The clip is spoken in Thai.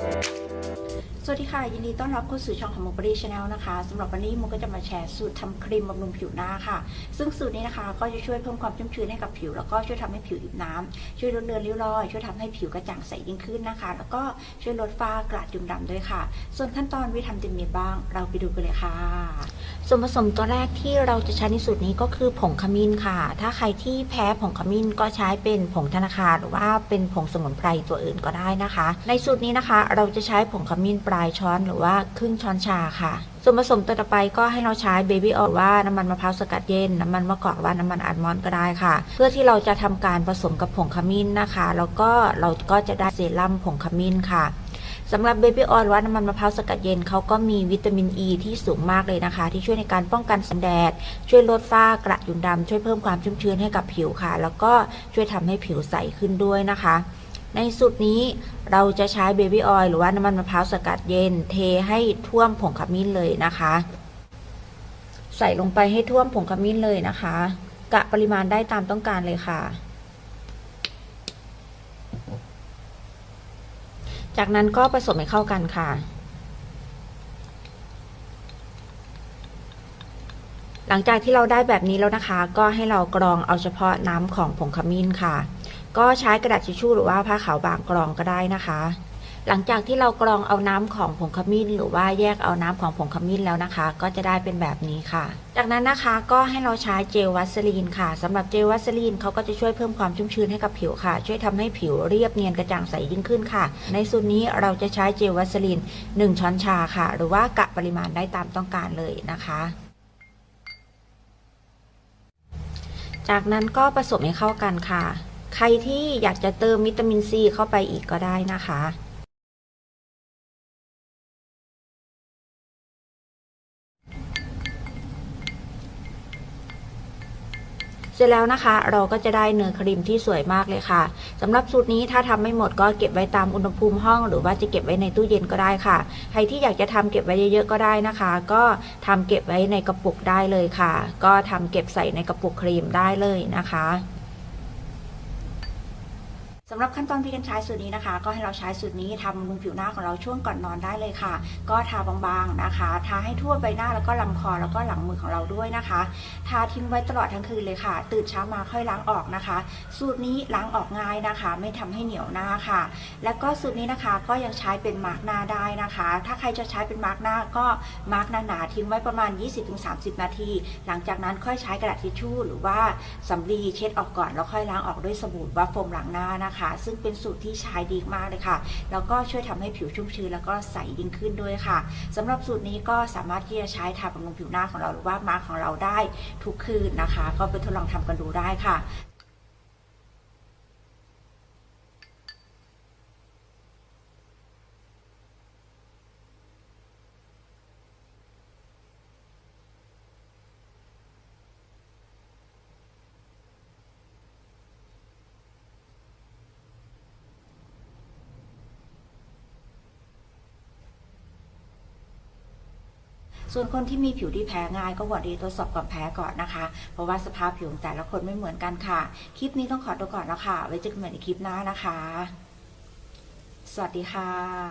Thank you. สวัสดีค่ะ ยินดีต้อนรับเข้าสู่ช่องของมุกบรีชาแนลนะคะสำหรับวันนี้มุกก็จะมาแชร์สูตรทำครีมบำรุงผิวหน้าค่ะ ซึ่งสูตรนี้นะคะ ก็จะช่วยเพิ่มความชุ่มชื้นให้กับผิว แล้วก็ช่วยทำให้ผิวอิ่มน้ำช่วยลดเลือนริ้วรอย ช่วยทำให้ผิวกระจ่างใสยิ่งขึ้นนะคะ แล้วก็ช่วยลดฝ้ากระจุมดำด้วยค่ะ ส่วนขั้นตอนวิธีทำจะมีบ้าง เราไปดูกันเลยค่ะ ส่วนผสมตัวแรกที่เราจะใช้ในสูตรนี้ก็คือผงขมิ้นค่ะ ถ้าใครที่แพ้ผงขมิ้นก็ใช้เป็นผงธนาคารหรือว่าเป็นผงสมุนไพรตัวอื่นก็ได้นะคะ ในสูตรนี้นะคะ เราจะใช้ผงขมิ้นปลายช้อนหรือว่าครึ่งช้อนชาค่ะ ส่วนผสมตัวต่อไปก็ให้เราใช้เบบี้ออยล์ว่าน้ำมันมะพร้าวสกัดเย็น น้ำมันมะกอกว่าน้ำมันอัลมอนด์ก็ได้ค่ะ เพื่อที่เราจะทำการผสมกับผงขมิ้นนะคะ แล้วก็เราก็จะได้เซรั่มผงขมิ้นค่ะสำหรับเบบี้ออยล์ว่าน้ำมันมะพร้าวสกัดเย็นเขาก็มีวิตามินอ e ีที่สูงมากเลยนะคะ ที่ช่วยในการป้องกันแสงแดด ช่วยลดฝ้ากระจุมดำช่วยเพิ่มความชุ่มชื้นให้กับผิวค่ะ แล้วก็ช่วยทำให้ผิวใสขึ้นด้วยนะคะ ในสูตรนี้เราจะใช้เบบี้ออยล์หรือว่าน้ำมันมะพร้าวสกัดเย็น เทให้ท่วมผงขมิ้นเลยนะคะ ใส่ลงไปให้ท่วมผงขมิ้นเลยนะคะ กะปริมาณได้ตามต้องการเลยค่ะ จากนั้นก็ผสมให้เข้ากันค่ะ หลังจากที่เราได้แบบนี้แล้วนะคะ ก็ให้เรากรองเอาเฉพาะน้ำของผงขมิ้นค่ะ ก็ใช้กระดาษทิชชู่หรือว่าผ้าขาวบางกรองก็ได้นะคะ หลังจากที่เรากรองเอาน้ำของผงขมิ้น หรือว่าแยกเอาน้ำของผงขมิ้นแล้วนะคะ ก็จะได้เป็นแบบนี้ค่ะ จากนั้นนะคะก็ให้เราใช้เจลวัสลีนค่ะสำหรับเจลวัสลีนเขาก็จะช่วยเพิ่มความชุ่มชื้นให้กับผิวค่ะ ช่วยทำให้ผิวเรียบเนียนกระจ่างใสยิ่งขึ้นค่ะ ในส่วนนี้เราจะใช้เจลวัสลีน 1 ช้อนชาค่ะ หรือว่ากะปริมาณได้ตามต้องการเลยนะคะจากนั้นก็ผสมให้เข้ากันค่ะ ใครที่อยากจะเติมวิตามินซีเข้าไปอีกก็ได้นะคะเสร็จแล้วนะคะเราก็จะได้เนื้อครีมที่สวยมากเลยค่ะสำหรับสูตรนี้ถ้าทำไม่หมดก็เก็บไว้ตามอุณหภูมิห้อง หรือว่าจะเก็บไว้ในตู้เย็นก็ได้ค่ะ ใครที่อยากจะทำเก็บไว้เยอะๆก็ได้นะคะ ก็ทำเก็บไว้ในกระปุกได้เลยค่ะ ก็ทำเก็บใส่ในกระปุกครีมได้เลยนะคะ สำหรับขั้นตอนที่กันใช้สูตรนี้นะคะ ก็ให้เราใช้สูตรนี้ทำบำรุงผิวหน้าของเราช่วงก่อนนอนได้เลยค่ะ ก็ทาบางๆนะคะ ทาให้ทั่วใบหน้าแล้วก็ลำคอแล้วก็หลังมือของเราด้วยนะคะ ทาทิ้งไว้ตลอดทั้งคืนเลยค่ะ ตื่นเช้ามาค่อยล้างออกนะคะ สูตรนี้ล้างออกง่ายนะคะ ไม่ทำให้เหนียวหน้าค่ะ แล้วก็สูตรนี้นะคะก็ยังใช้เป็นมาร์กหน้าได้นะคะ ถ้าใครจะใช้เป็นมาร์กหน้าก็มาร์กหนาๆทิ้งไว้ประมาณ 20-30 นาที หลังจากนั้นค่อยใช้กระดาษทิชชู่หรือว่าสำลีเช็ดออกก่อนแล้วค่อยล้างออกด้วยสบู่ว่าโฟมล้างหน้านะคะซึ่งเป็นสูตรที่ใช้ดีมากเลยค่ะ แล้วก็ช่วยทำให้ผิวชุ่มชื้นแล้วก็ใสยิ่งขึ้นด้วยค่ะสำหรับสูตรนี้ก็สามารถที่จะใช้ทาบำรุงผิวหน้าของเราหรือว่ามาร์กของเราได้ทุกคืนนะคะ ก็ไปทดลองทำกันดูได้ค่ะ ส่วนคนที่มีผิวที่แพ้ง่ายก็หวัดดีตรวจสอบก่อนแพ้ก่อนนะคะ เพราะว่าสภาพผิวของแต่ละคนไม่เหมือนกันค่ะ คลิปนี้ต้องขอตัวก่อนแล้วค่ะ ไว้เจอกันใหม่ในคลิปหน้านะคะ สวัสดีค่ะ